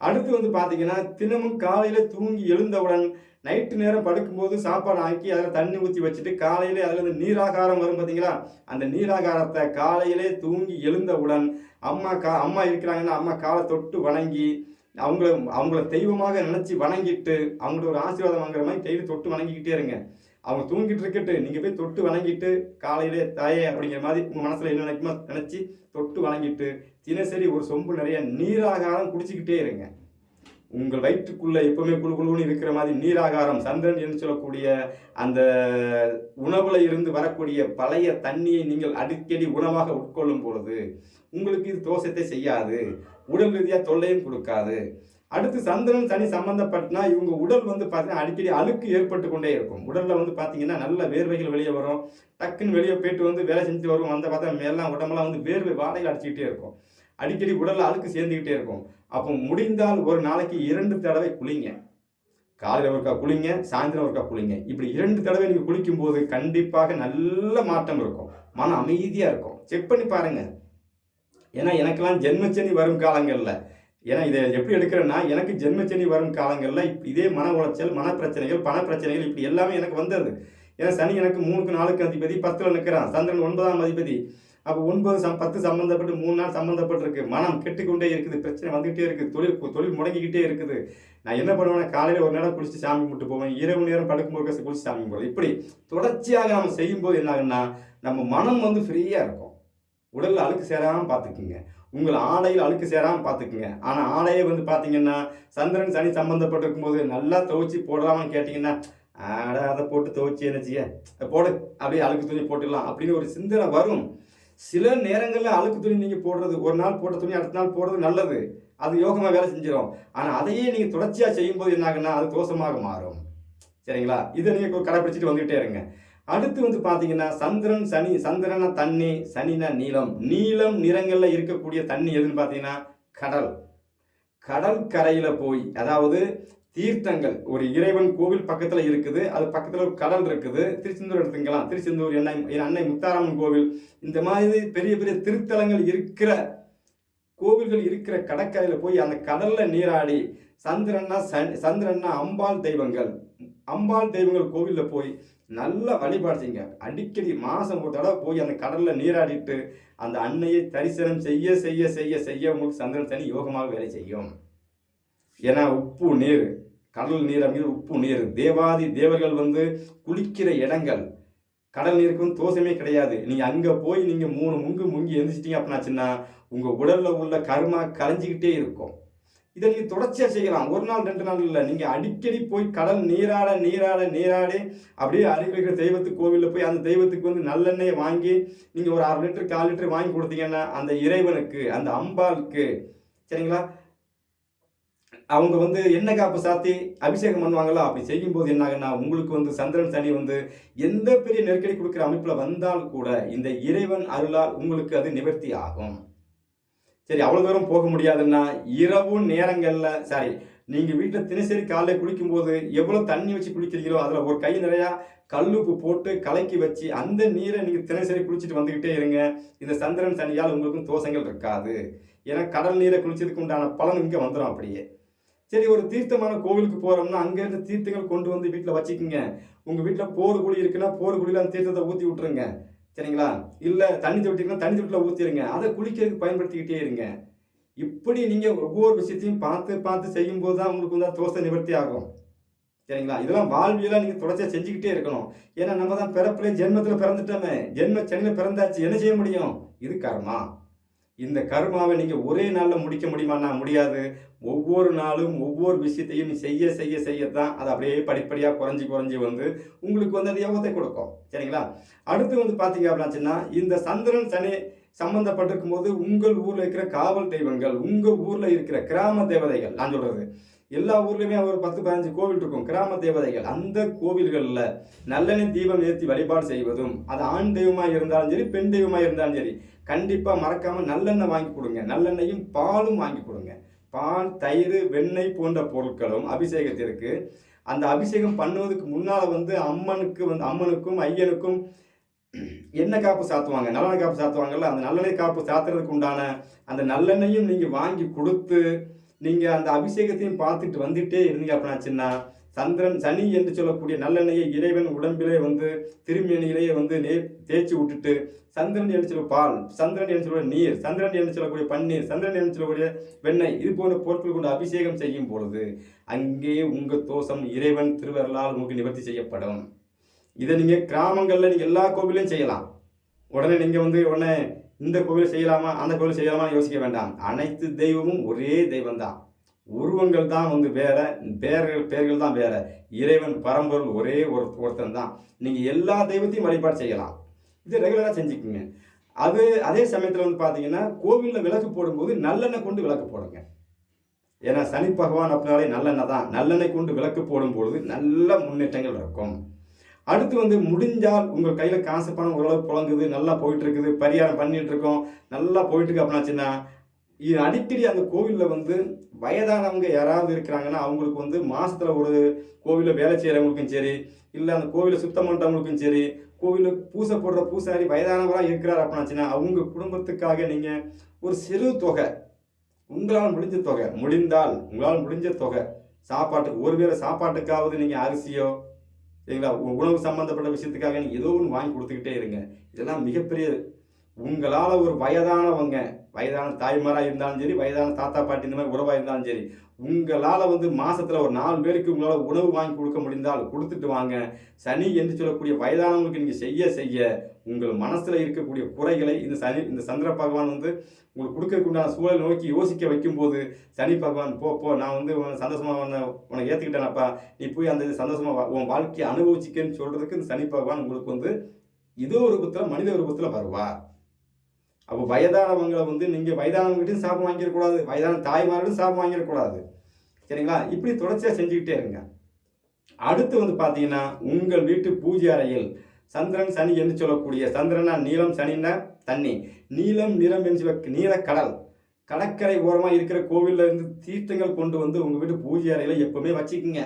A: அடுத்து வந்து பார்த்தீங்கன்னா தினமும் காலையில் தூங்கி எழுந்தவுடன் நைட்டு நேரம் படுக்கும்போது சாப்பாடு ஆக்கி அதில் தண்ணி ஊற்றி வச்சுட்டு காலையிலே அதில் இருந்து நீராகாரம் வரும் பார்த்தீங்களா அந்த நீராகாரத்தை காலையிலே தூங்கி எழுந்தவுடன் அம்மா கா அம்மா இருக்கிறாங்கன்னா அம்மா காலை தொட்டு வணங்கி அவங்கள அவங்கள தெய்வமாக நினச்சி வணங்கிட்டு அவங்களோட ஒரு ஆசீர்வாதம் வாங்குற மாதிரி டெய்லி தொட்டு வணங்கிக்கிட்டே இருங்க. அவங்க தூங்கிட்டு இருக்கட்டு நீங்கள் போய் தொட்டு வணங்கிட்டு காலையிலே தாயே அப்படிங்கிற மாதிரி உங்கள் மனசில் என்ன நினைக்குமோ நினச்சி தொட்டு வணங்கிட்டு தினசரி ஒரு சொம்பு நிறைய நீராகாரம் குடிச்சிக்கிட்டே இருங்க. உங்கள் வயிற்றுக்குள்ளே எப்போவுமே குழு குழுன்னு இருக்கிற மாதிரி நீராகாரம் சந்திரன் என்று சொல்லக்கூடிய அந்த உணவில் இருந்து வரக்கூடிய பழைய தண்ணியை நீங்கள் அடிக்கடி உணவாக உட்கொள்ளும் பொழுது உங்களுக்கு இது தோஷத்தை செய்யாது. உடல் ரீதியாக தொல்லையும் கொடுக்காது. அடுத்து சந்திரன் சனி சம்மந்தப்பட்டனா இவங்க உடல் வந்து பார்த்தீங்கன்னா அடிக்கடி அழுக்கு ஏற்பட்டு கொண்டே இருக்கும். உடலில் வந்து பார்த்தீங்கன்னா நல்ல வேர்வைகள் வெளியே வரும். டக்குன்னு வெளியே போயிட்டு வந்து வேலை செஞ்சுட்டு வரும் வந்த பார்த்தா எல்லாம் உடம்பெல்லாம் வந்து வேர்வை வாடகை அடிச்சுக்கிட்டே இருக்கும். அடிக்கடி உடலில் அழுக்கு சேர்ந்துக்கிட்டே இருக்கும். அப்போ முடிந்தால் ஒரு நாளைக்கு இரண்டு தடவை குளிங்க. காலையில் ஒருக்கா குளிங்க சாயந்தரம் ஒருக்கா குளிங்க. இப்படி இரண்டு தடவை நீங்கள் குளிக்கும் போது கண்டிப்பாக நல்ல மாற்றம் இருக்கும். மன அமைதியாக இருக்கும். செக் பண்ணி பாருங்கள் ஏன்னா எனக்கெல்லாம் ஜென்மச்சனி வரும் காலங்களில். ஏன்னா இதை எப்படி எடுக்கிறேன்னா எனக்கு ஜென்மச்சனி வரும் காலங்களில் இதே மன உளைச்சல் மனப்பிரச்சனைகள் பணப்பிரச்சனைகள் இப்படி எல்லாமே எனக்கு வந்தது. ஏன்னா சனி எனக்கு மூணுக்கு நாலுக்கு அதிபதி பத்தில் நிற்கிறான் சந்திரன் ஒன்பதாம் அதிபதி. அப்போ ஒன்பது சம் பத்து சம்மந்தப்பட்டு மூணு நாள் சம்மந்தப்பட்டிருக்கு மனம் கெட்டுக்கொண்டே இருக்குது பிரச்சனை வந்துகிட்டே இருக்குது தொழில் தொழில் முடங்கிக்கிட்டே இருக்குது. நான் என்ன பண்ணுவேன்னா காலையில் ஒரு நேரம் குளிச்சு சாமி கும்பிட்டு போவேன். இரவு நேரம் படுக்கும்போது குளிச்சு சாமி கும்பிடுவேன். இப்படி தொடர்ச்சியாக நம்ம செய்யும்போது என்ன ஆகுன்னா நம்ம மனம் வந்து ஃப்ரீயாக இருக்கும். உடலில் அழுக்கு சேராமல் பார்த்துக்குங்க உங்கள் ஆடையில் அழுக்கு சேராமல் பார்த்துக்குங்க ஆனால் ஆடையை வந்து பார்த்தீங்கன்னா சந்திரன் சனி சம்மந்தப்பட்டிருக்கும் போது நல்லா துவைச்சி போடலாமான்னு கேட்டிங்கன்னா ஆட அதை போட்டு துவைச்சி என்ன செய்ய? போடு. அப்படியே அழுக்கு துணி போட்டுடலாம். அப்படின்னு ஒரு சிந்தனை வரும். சில நேரங்களில் அழுக்கு துணி நீங்கள் போடுறது ஒரு நாள் போட்ட துணி அடுத்த நாள் போடுறது நல்லது. அது யோகமாக வேலை செஞ்சிடும் ஆனால் அதையே நீங்கள் தொடர்ச்சியாக செய்யும்போது என்ன ஆகுன்னா அது தோஷமாக மாறும். சரிங்களா? இதை நீங்கள் கடைப்பிடிச்சிட்டு வந்துகிட்டே இருங்க. அடுத்து வந்து பார்த்தீங்கன்னா சந்திரன் சனி சந்திரனா தண்ணி சனினா நீளம். நீலம் நிறங்களில் இருக்கக்கூடிய தண்ணி எதுன்னு பார்த்தீங்கன்னா கடல். கடல் கரையில் போய் அதாவது தீர்த்தங்கள். ஒரு இறைவன் கோவில் பக்கத்தில் இருக்குது அது பக்கத்தில் ஒரு கடல் இருக்குது. திருச்செந்தூர் எடுத்துக்கலாம். திருச்செந்தூர் எண்ணெய் என் அன்னை முத்தாரம்மன் கோவில். இந்த மாதிரி பெரிய பெரிய திருத்தலங்கள் இருக்கிற கோவில்கள் இருக்கிற கடற்கரையில் போய் அந்த கடலில் நீராடி சந்திரன்னா சன் சந்திரன்னா அம்பாள் தெய்வங்கள். அம்பாள் தெய்வங்கள் கோவிலில் போய் நல்லா வழிபாடு செய்யுங்க அடிக்கடி மாதம் ஒரு தடவை போய் அந்த கடலில் நீராடிட்டு அந்த அன்னையை தரிசனம் செய்ய செய்ய செய்ய செய்ய உங்களுக்கு சந்திரன் சனி யோகமாக வேலை செய்யும். ஏன்னா உப்பு நீர் கடல் நீர் அப்படிங்கிற உப்பு நீர். தேவாதி தேவர்கள் வந்து குளிக்கிற இடங்கள். கடல் நீருக்கு வந்து தோஷமே கிடையாது. நீங்கள் அங்கே போய் நீங்கள் மூணு முங்கு முங்கி எழுந்திரிச்சிட்டீங்க அப்படின்னாச்சுன்னா உங்கள் உடலில் உள்ள கருமா கரைஞ்சிக்கிட்டே இருக்கும். இதை நீங்கள் தொடர்ச்சியாக செய்யலாம். ஒரு நாள் ரெண்டு நாள் இல்லை. நீங்கள் அடிக்கடி போய் கடல் நீராட நீராட நீராடி அப்படியே அருகில் இருக்கிற தெய்வத்துக்கு கோவிலில் போய் அந்த தெய்வத்துக்கு வந்து நல்லெண்ணெயை வாங்கி நீங்கள் ஒரு அரை லிட்டர் கால் லிட்டர் வாங்கி கொடுத்தீங்கன்னா அந்த இறைவனுக்கு அந்த அம்பாளுக்கு சரிங்களா? அவங்க வந்து எண்ணெய் காப்பு சாத்தி அபிஷேகம் பண்ணுவாங்களா அப்படி செய்யும்போது என்ன ஆகுன்னா உங்களுக்கு வந்து சந்திரன் சனி வந்து எந்த பெரிய நெருக்கடி கொடுக்குற அமைப்பில் வந்தால் கூட இந்த இறைவன் அருளால் உங்களுக்கு அது நிவர்த்தி ஆகும். சரி அவ்வளோ தூரம் போக முடியாதுன்னா இரவு நேரங்களில் சாரி நீங்கள் வீட்டில் தினசரி காலையில் குளிக்கும்போது எவ்வளோ தண்ணி வச்சு குளிக்கிறீங்களோ அதில் ஒரு கை நிறையா கல்லுப்பு போட்டு கலக்கி வச்சு அந்த நீரை நீங்கள் தினசரி குளிச்சுட்டு வந்துக்கிட்டே இருங்க. இந்த சந்திரன் சனியால் உங்களுக்கும் தோஷங்கள் இருக்காது. ஏன்னா கடல் நீரை குளிச்சதுக்கு உண்டான பலன் இங்கே வந்துடும் அப்படியே. சரி ஒரு தீர்த்தமான கோவிலுக்கு போகிறோம்னா அங்கேருந்து தீர்த்தங்கள் கொண்டு வந்து வீட்டில் வச்சுக்கோங்க. உங்கள் வீட்டில் போர் குழி இருக்குன்னா போர் குழியில் அந்த தீர்த்தத்தை ஊற்றி விட்ருங்க சரிங்களா? இல்லை தண்ணி தொட்டிங்கன்னா தண்ணி தொட்டில் ஊற்றிடுங்க அதை குளிக்கிறதுக்கு பயன்படுத்திக்கிட்டே இருங்க. இப்படி நீங்கள் ஒவ்வொரு விஷயத்தையும் பார்த்து பார்த்து செய்யும்போது தான் உங்களுக்கு வந்து தோசை நிவர்த்தி ஆகும். சரிங்களா? இதெல்லாம் வாழ்வியெல்லாம் நீங்கள் தொடர்ச்சியாக செஞ்சுக்கிட்டே இருக்கணும். ஏன்னா நம்ம தான் பிறப்புல ஜென்மத்தில் பிறந்துட்டோமே. ஜென்ம சனியில் பிறந்தாச்சு. என்ன செய்ய முடியும்? இது கர்மா. இந்த கர்மாவை நீங்கள் ஒரே நாளில் முடிக்க முடியுமான்னா முடியாது. ஒவ்வொரு நாளும் ஒவ்வொரு விஷயத்தையும் செய்ய செய்ய செய்ய செய்யத்தான் அது அப்படியே படிப்படியாக குறைஞ்சி குறைஞ்சி வந்து உங்களுக்கு வந்து அது யோகத்தை கொடுக்கும். சரிங்களா? அடுத்து வந்து பார்த்தீங்க அப்படின்னாச்சுன்னா இந்த சந்திரன் சனி சம்மந்தப்பட்டிருக்கும் போது உங்கள் ஊரில் இருக்கிற காவல் தெய்வங்கள் உங்கள் ஊரில் இருக்கிற கிராம தேவதைகள் நான் சொல்கிறது எல்லா ஊர்லேயுமே ஒரு பத்து பதினஞ்சு கோவில் இருக்கும் கிராம தேவதைகள். அந்த கோவில்களில் நல்லெண்ணெய் தீபம் ஏற்றி வழிபாடு செய்வதும் அது ஆண் தெய்வமாக இருந்தாலும் சரி பெண் தெய்வமாக இருந்தாலும் சரி கண்டிப்பாக மறக்காமல் நல்லெண்ணெய் வாங்கி கொடுங்க. நல்லெண்ணெயும் பாலும் வாங்கி கொடுங்க. பால் தயிர் வெண்ணெய் போன்ற பொருட்களும் அபிஷேகத்திற்கு. அந்த அபிஷேகம் பண்ணுவதுக்கு முன்னால் வந்து அம்மனுக்கு வந்து அம்மனுக்கும் ஐயனுக்கும் எண்ணெய் காப்பு சாத்துவாங்க. நல்லெண்ணெய் காப்பு சாத்துவாங்கல்ல? அந்த நல்லெண்ணெய் காப்பு சாத்துறதுக்கு உண்டான அந்த நல்லெண்ணெயும் நீங்கள் வாங்கி கொடுத்து நீங்கள் அந்த அபிஷேகத்தையும் பார்த்துட்டு வந்துட்டே இருந்தீங்க அப்படின்னாச்சுன்னா சந்திரன் சனி என்று சொல்லக்கூடிய நல்லெண்ணெயை இறைவன் உடம்பிலே வந்து திருமணியிலேயே வந்து நே தேய்ச்சி விட்டுட்டு சந்திரன் என்று சொல்ல பால் சந்திரன் என்று சொல்லக்கூடிய நீர் சந்திரன் என்று சொல்லக்கூடிய பன்னீர் சந்திரன் என்று சொல்லக்கூடிய வெண்ணெய் இது போன்ற பொருட்கள் கொண்டு அபிஷேகம் செய்யும் பொழுது அங்கே உங்கள் தோஷம் இறைவன் திருவரலால் உங்களுக்கு நிவர்த்தி செய்யப்படும். இதை நீங்கள் கிராமங்களில் நீங்கள் எல்லா கோவிலையும் செய்யலாம். உடனே நீங்கள் வந்து உடனே இந்த கோவில் செய்யலாமா அந்த கோவில் செய்யலாமா யோசிக்க வேண்டாம். அனைத்து தெய்வமும் ஒரே தெய்வம் தான். உருவங்கள் தான் வந்து வேற பேர்கள் பேர்கள் தான் வேற. இறைவன் பரம்பொருள் ஒரே ஒரு ஒருத்தன் தான். நீங்கள் எல்லா தெய்வத்தையும் வழிபாடு செய்யலாம். இது ரெகுலராக செஞ்சுக்குங்க. அது அதே சமயத்தில் வந்து பார்த்தீங்கன்னா கோவிலில் விளக்கு போடும்போது நல்லெண்ணெய் கொண்டு விளக்கு போடுங்க. ஏன்னா சனி பகவான் அப்படின்னாலே நல்லெண்ணெய் தான். நல்லெண்ணெய் கொண்டு விளக்கு போடும்பொழுது நல்ல முன்னேற்றங்கள் இருக்கும். அடுத்து வந்து முடிஞ்சால் உங்கள் கையில் காசு பணம் ஓரளவு புழங்குது நல்லா போயிட்டு இருக்குது பரிகாரம் பண்ணிட்டு இருக்கோம் நல்லா போயிட்டு இருக்கு அப்படின்னாச்சுன்னா இது அடிக்கடி அந்த கோவிலில் வந்து வயதானவங்க யாராவது இருக்கிறாங்கன்னா அவங்களுக்கு வந்து மாதத்தில் ஒரு கோவிலில் வேலை செய்கிறவங்களுக்கும் சரி இல்லை அந்த கோவிலை சுத்தம் பண்ணுறவங்களுக்கும் சரி கோவிலில் பூசை போடுற பூசாரி வயதானவராக இருக்கிறார் அப்படின்னாச்சுன்னா அவங்க குடும்பத்துக்காக நீங்கள் ஒரு சிறு தொகை உங்களால் முடிஞ்ச தொகை முடிந்தால் உங்களால் முடிஞ்ச தொகை சாப்பாட்டுக்கு ஒருவேளை சாப்பாட்டுக்காவது நீங்கள் அரிசியோ சரிங்களா? உணவு சம்பந்தப்பட்ட விஷயத்துக்காக நீங்கள் ஏதோ ஒன்று வாங்கி கொடுத்துக்கிட்டே இருங்க. இதெல்லாம் மிகப்பெரிய உங்களால் ஒரு வயதானவங்க வயதான தாய்மாராக இருந்தாலும் சரி வயதான தாத்தா பாட்டி இந்த மாதிரி உறவாக இருந்தாலும் சரி உங்களால் வந்து மாதத்தில் ஒரு நாலு பேருக்கு உங்களால் உணவு வாங்கி கொடுக்க முடிந்தால் கொடுத்துட்டு வாங்க. சனி என்று சொல்லக்கூடிய வயதானவங்களுக்கு நீங்கள் செய்ய செய்ய உங்கள் மனசில் இருக்கக்கூடிய குறைகளை இந்த சனி இந்த சந்திர பகவான் வந்து உங்களுக்கு கொடுக்கக்கூடிய சூழலை நோக்கி யோசிக்க வைக்கும்போது சனி பகவான் போ போ நான் வந்து உன் சந்தோஷமாக உன்னை உனக்கு ஏற்றுக்கிட்டேனப்பா நீ போய் அந்த இது வா- உன் வாழ்க்கையை அனுபவிச்சிக்கன்னு சொல்கிறதுக்கு இந்த சனி பகவான் உங்களுக்கு வந்து இதோ ரூபத்தில் மனித ரூபத்தில் வருவார். அப்போ வயதானவங்களை வந்து நீங்கள் வயதானவங்ககிட்டையும் சாப்பிட வாங்கிடக்கூடாது. வயதான தாய்மார்கிட்டும் சாப்பிட வாங்கிடக்கூடாது. சரிங்களா? இப்படி தொடர்ச்சியாக செஞ்சுக்கிட்டே இருங்க. அடுத்து வந்து பார்த்தீங்கன்னா உங்கள் வீட்டு பூஜை அறையில் சந்திரன் சனி என்று சொல்லக்கூடிய சந்திரனா நீளம் சனின்னா தண்ணி. நீலம் நிறம் என்று சொல்ல நீலக்கடல். கடற்கரை ஓரமாக இருக்கிற கோவிலில் இருந்து தீர்த்தங்கள் கொண்டு வந்து உங்கள் வீட்டு பூஜை அறையில் எப்பவுமே வச்சுக்கோங்க.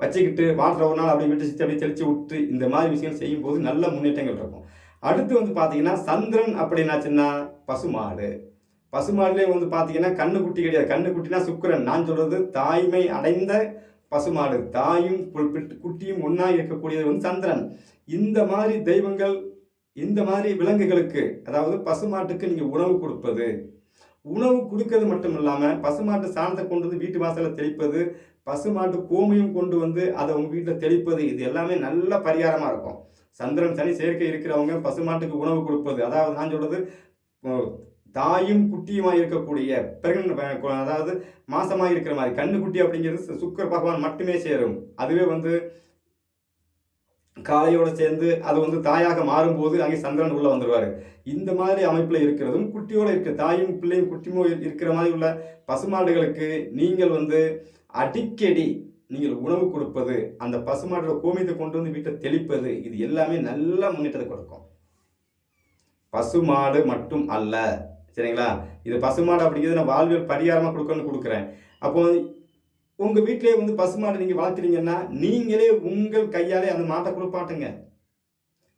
A: வச்சுக்கிட்டு வாட்டர் ஒரு நாள் அப்படி விட்டு அப்படியே தெளித்து விட்டு இந்த மாதிரி விஷயங்கள் செய்யும்போது நல்ல முன்னேற்றங்கள் இருக்கும். அடுத்து வந்து பார்த்தீங்கன்னா சந்திரன் அப்படின்னாச்சுன்னா பசுமாடு. பசுமாடுலேயே வந்து பார்த்தீங்கன்னா கண்ணுக்குட்டி கிடையாது. கண்ணுக்குட்டினா சுக்கிரன். நான் சொல்கிறது தாய்மை அடைந்த பசுமாடு. தாயும் பிட்டு- குட்டியும் ஒன்றா இருக்கக்கூடியது வந்து சந்திரன். இந்த மாதிரி தெய்வங்கள் இந்த மாதிரி விலங்குகளுக்கு அதாவது பசுமாட்டுக்கு நீங்கள் உணவு கொடுப்பது உணவு கொடுக்கறது மட்டும் இல்லாமல் பசுமாட்டு சாணத்தை கொண்டு வந்து வீட்டு வாசலில் தெளிப்பது பசுமாட்டு கோமியம் கொண்டு வந்து அதை உங்கள் வீட்டில் தெளிப்பது இது எல்லாமே நல்ல பரிகாரமாக இருக்கும். சந்திரன் சனி செயற்கை இருக்கிறவங்க பசுமாட்டுக்கு உணவு கொடுப்பது. அதாவது நான் சொல்கிறது தாயும் குட்டியுமாக இருக்கக்கூடிய பிறகு அதாவது மாசமாக இருக்கிற மாதிரி கண்ணு குட்டி அப்படிங்கிறது சுக்கர் பகவான் மட்டுமே சேரும். அதுவே வந்து காலையோடு சேர்ந்து அது வந்து தாயாக மாறும்போது அங்கே சந்திரன் உள்ளே வந்துடுவார் இந்த மாதிரி அமைப்பில் இருக்கிறதும் குட்டியோடு இருக்க. தாயும் பிள்ளையும் குட்டியுமோ இருக்கிற மாதிரி உள்ள பசுமாடுகளுக்கு நீங்கள் வந்து அடிக்கடி நீங்கள் உணவு கொடுப்பது அந்த பசுமாட்டோட கோமியத்தை கொண்டு வந்து வீட்டை தெளிப்பது இது எல்லாமே நல்ல முன்னேற்றத்தை கொடுக்கும். பசுமாடு மட்டும் அல்ல. சரிங்களா? இது பசுமாடு அப்படிங்கிறது நான் வாழ்வியல் பரிகாரமாக கொடுக்கணும்னு கொடுக்குறேன். அப்போ உங்கள் வீட்டிலே வந்து பசுமாடு நீங்கள் வளர்த்துறீங்கன்னா நீங்களே உங்கள் கையாலே அந்த மாட்டை குளிப்பாட்டுங்க.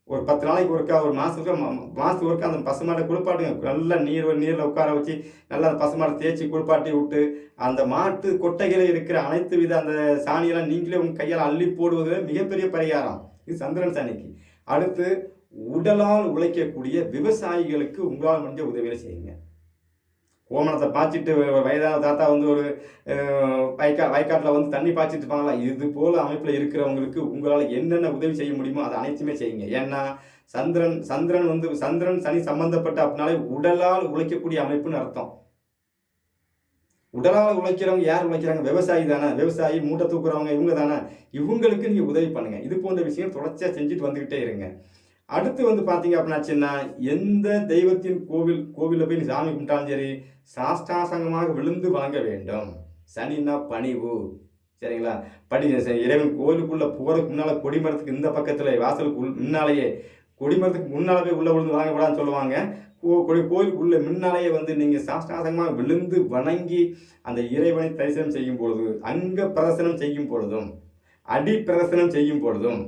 A: ஒரு பத்து நாளைக்கு ஒருக்கா ஒரு மாதத்துக்கு மாதத்துக்கு ஒருக்கா அந்த பசுமாடை குளிப்பாட்டுங்க. நல்லா நீர் நீரில் உட்கார வச்சு நல்லா அந்த பசுமாடை தேய்ச்சி குளிப்பாட்டி விட்டு அந்த மாட்டு கொட்டைகளில் இருக்கிற அனைத்து வித அந்த சாணியெல்லாம் நீங்களே உங்கள் கையால் அள்ளி போடுவது மிகப்பெரிய பரிகாரம். இது சந்திரன் சாணிக்கு. அடுத்து உடலால் உழைக்கக்கூடிய விவசாயிகளுக்கு உங்களால் முடிஞ்ச உதவிகளை செய்யுங்க. கோமணத்தை பாய்ச்சிட்டு வயதான தாத்தா வந்து ஒரு அஹ், வயக்கா வயக்காட்டில் வந்து தண்ணி பாய்ச்சிட்டு இருப்பாங்களா இது போல் அமைப்பில் இருக்கிறவங்களுக்கு உங்களால் என்னென்ன உதவி செய்ய முடியுமோ அதை அனைத்துமே செய்யுங்க. ஏன்னா சந்திரன் சந்திரன் வந்து சந்திரன் சனி சம்பந்தப்பட்ட அப்படின்னாலே உடலால் உழைக்கக்கூடிய அமைப்புன்னு அர்த்தம். உடலால் உழைக்கிறவங்க யார் உழைக்கிறாங்க? விவசாயி தானே. விவசாயி மூட்டை தூக்குறவங்க இவங்க தானே. இவங்களுக்கு நீங்கள் உதவி பண்ணுங்கள் இது போன்ற விஷயம் தொடர்ச்சியாக செஞ்சுட்டு வந்துக்கிட்டே இருங்க. அடுத்து வந்து பார்த்தீங்க அப்படின்னாச்சுன்னா எந்த தெய்வத்தின் கோவில் கோவிலில் போய் நீ சாமி கும்பிட்டாலும் சரி சாஷ்டாசங்கமாக விழுந்து வணங்க வேண்டும். சனின்னா பணிவு. சரிங்களா? படி இறைவன் கோவிலுக்குள்ளே போகிறதுக்கு முன்னால் கொடிமரத்துக்கு இந்த பக்கத்தில் வாசலுக்கு உள் முன்னாலேயே கொடிமரத்துக்கு முன்னால் போய் உள்ளே விழுந்து வணங்கக்கூடாதுன்னு சொல்லுவாங்க. கொடி கோயிலுக்குள்ள முன்னாலேயே வந்து நீங்கள் சாஷ்டாசங்கமாக விழுந்து வணங்கி அந்த இறைவனை தரிசனம் செய்யும் பொழுது அங்க பிரதர்சனம் செய்யும் பொழுதும் அடி பிரதர்சனம் செய்யும் பொழுதும்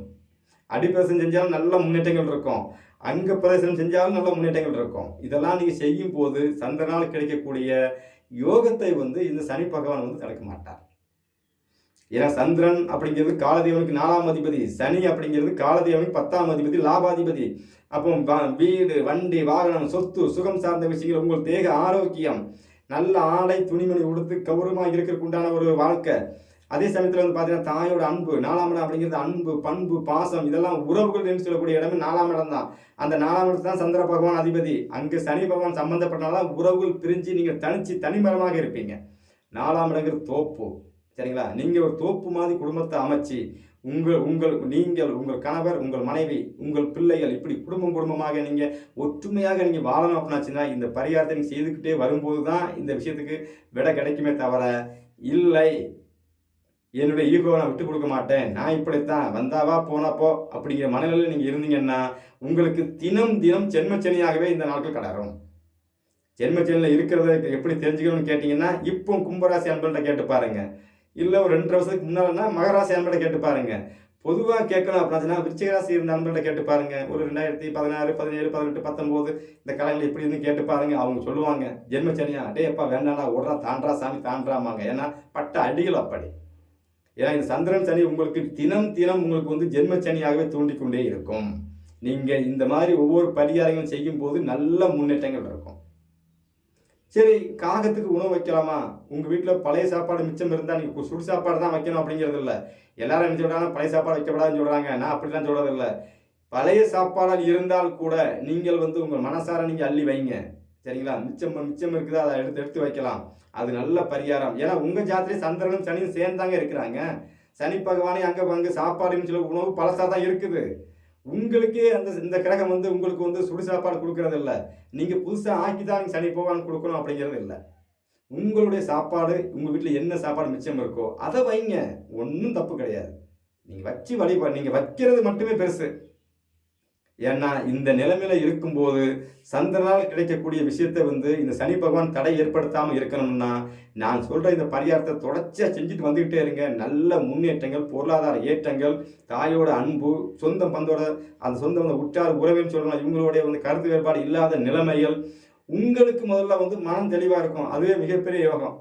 A: அடிப்பிரசனம் செஞ்சாலும் நல்ல முன்னேற்றங்கள் இருக்கும். அங்க பிரதேசம் செஞ்சாலும் நல்ல முன்னேற்றங்கள் இருக்கும். இதெல்லாம் நீங்கள் செய்யும் போது சந்திரனால் கிடைக்கக்கூடிய யோகத்தை வந்து இந்த சனி பகவான் வந்து தடுக்க மாட்டார். ஏன்னா சந்திரன் அப்படிங்கிறது காலதேவனுக்கு நாலாம் அதிபதி சனி அப்படிங்கிறது காலதேவனுக்கு பத்தாம் அதிபதி லாபாதிபதி. அப்போ வீடு வண்டி வாகனம் சொத்து சுகம் சார்ந்த விஷயங்கள் உங்கள் தேக ஆரோக்கியம் நல்ல ஆடை துணிமணி உடுத்து கௌரவமாக இருக்கிறதுக்கு உண்டான ஒரு வாழ்க்கை. அதே சமயத்தில் வந்து பார்த்தீங்கன்னா தாயோட அன்பு நாலாம் இடம் அப்படிங்கிறது அன்பு பண்பு பாசம் இதெல்லாம் உறவுகள் என்று சொல்லக்கூடிய இடமே நாலாம் இடம் தான். அந்த நாலாம் இடத்து தான் சந்திர பகவான் அதிபதி. அங்கே சனி பகவான் சம்பந்தப்பட்டனால உறவுகள் பிரிஞ்சு நீங்கள் தனிச்சு தனிமரமாக இருப்பீங்க. நாலாம் இடங்கிறது தோப்பு. சரிங்களா? நீங்கள் ஒரு தோப்பு மாதிரி குடும்பத்தை அமைச்சு உங்கள் உங்கள் நீங்கள் உங்கள் கணவர் உங்கள் மனைவி உங்கள் பிள்ளைகள் இப்படி குடும்பம் குடும்பமாக நீங்கள் ஒற்றுமையாக நீங்கள் வாழணும் அப்படின்னாச்சுன்னா இந்த பரிகாரத்தை நீங்கள் செய்துக்கிட்டே வரும்போது தான் இந்த விஷயத்துக்கு விடை கிடைக்குமே தவிர இல்லை. என்னுடைய ஈகோவை நான் விட்டு கொடுக்க மாட்டேன். நான் இப்படித்தான். வந்தாவா போனாப்போ அப்படிங்கிற மனநிலையில் நீங்கள் இருந்தீங்கன்னா உங்களுக்கு தினம் தினம் ஜென்மச்சனியாகவே இந்த நாட்கள் கடரும் ஜென்மச்சனியில் இருக்கிறத எப்படி தெரிஞ்சுக்கணும்னு கேட்டிங்கன்னா இப்போ கும்பராசி அன்பர்கள்ட்ட கேட்டு பாருங்க. இல்லை ஒரு ரெண்டரை வருஷத்துக்கு முன்னாலன்னா மகராசி அன்பர்கிட்ட கேட்டு பாருங்க. பொதுவாக கேட்கணும் அப்படின்னா விருச்சிகராசி இருந்த அன்பர்கிட்ட கேட்டு பாருங்க. ஒரு ரெண்டாயிரத்தி பதினாறு பதினேழு பதினெட்டு பத்தொம்போது இந்த கலைகள் எப்படி இருந்து கேட்டு பாருங்க. அவங்க சொல்லுவாங்க ஜென்மச்சனியா டே அப்பா வேண்டாடா ஓடுறா தாண்டா சாமி தாண்டாமாங்க ஏன்னா பட்ட அடிகள் அப்படி. ஏன்னா இந்த சந்திரன் சனி உங்களுக்கு தினம் தினம் உங்களுக்கு வந்து ஜென்ம சனியாகவே தூண்டிக்கொண்டே இருக்கும். நீங்கள் இந்த மாதிரி ஒவ்வொரு பரிகாரங்களும் செய்யும் போது நல்ல முன்னேற்றங்கள் இருக்கும். சரி காகத்துக்கு உணவு வைக்கலாமா? உங்கள் வீட்டில் பழைய சாப்பாடு மிச்சம் இருந்தால் நீங்கள் சுடு சாப்பாடு தான் வைக்கணும் அப்படிங்கிறது இல்லை. எல்லாரும் என்ன சொல்கிறாங்க பழைய சாப்பாடு வைக்கப்படாதுன்னு சொல்கிறாங்க நான் அப்படிலாம் சொல்கிறது இல்லை பழைய சாப்பாடால் இருந்தால் கூட நீங்கள் வந்து உங்கள் மனசார நீங்கள் அள்ளி வைங்க. சரிங்களா? மிச்சம் மிச்சம் இருக்குதோ? அதை எடுத்து எடுத்து வைக்கலாம். அது நல்ல பரிகாரம். ஏன்னா உங்கள் ஜாத்திரை சந்திரனும் சனியும் சேர்ந்தாங்க இருக்கிறாங்க. சனி பகவானே அங்கே அங்கே சாப்பாடுன்னு சொல்ல உணவு பழசாக தான் இருக்குது. உங்களுக்கே அந்த இந்த கிரகம் வந்து உங்களுக்கு வந்து சுடு சாப்பாடு கொடுக்கறது இல்லை. நீங்கள் புதுசாக ஆக்கி தான் சனி பகவான் கொடுக்கணும் அப்படிங்கிறது இல்லை. உங்களுடைய சாப்பாடு உங்கள் வீட்டில் என்ன சாப்பாடு மிச்சம் இருக்கோ அதை வைங்க. ஒன்றும் தப்பு கிடையாது. நீங்கள் வச்சு வழிபா நீங்கள் வைக்கிறது மட்டுமே பெருசு. ஏன்னா இந்த நிலைமையில இருக்கும்போது சந்திரனால் கிடைக்கக்கூடிய விஷயத்தை வந்து இந்த சனி பகவான் தடை ஏற்படுத்தாமல் இருக்கணும்னா நான் சொல்கிற இந்த பரிகாரத்தை தொடர்ச்சியாக செஞ்சுட்டு வந்துக்கிட்டே இருங்க. நல்ல முன்னேற்றங்கள் பொருளாதார ஏற்றங்கள் தாயோட அன்பு சொந்த பந்தோட அந்த சொந்த வந்து உற்றார் உறவுன்னு சொல்லலாம் இவங்களுடைய வந்து கருத்து வேறுபாடு இல்லாத நிலைமைகள் உங்களுக்கு முதல்ல வந்து மனம் தெளிவாக இருக்கும். அதுவே மிகப்பெரிய யோகம்.